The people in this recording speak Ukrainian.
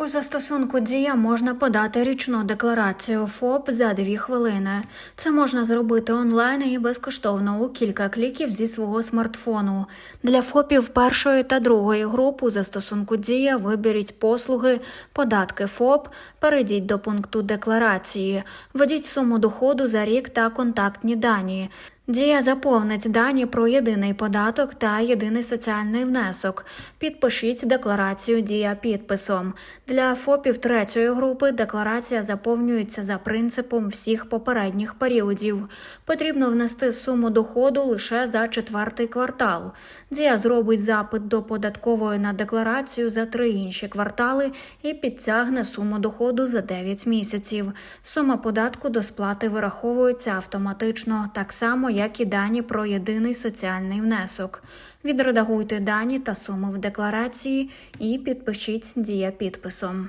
У застосунку Дія можна подати річну декларацію ФОП за дві хвилини. Це можна зробити онлайн і безкоштовно у кілька кліків зі свого смартфону. Для ФОПів першої та другої груп у застосунку Дія виберіть послуги, податки ФОП, перейдіть до пункту декларації, введіть суму доходу за рік та контактні дані. Дія заповнить дані про єдиний податок та єдиний соціальний внесок. Підпишіть декларацію Дія підписом. Для ФОПів третьої групи декларація заповнюється за принципом всіх попередніх періодів. Потрібно внести суму доходу лише за четвертий квартал. Дія зробить запит до податкової на декларацію за три інші квартали і підтягне суму доходу за 9 місяців. Сума податку до сплати вираховується автоматично, так само як і дані про єдиний соціальний внесок. Відредагуйте дані та суми в декларації і підпишіть дія підписом.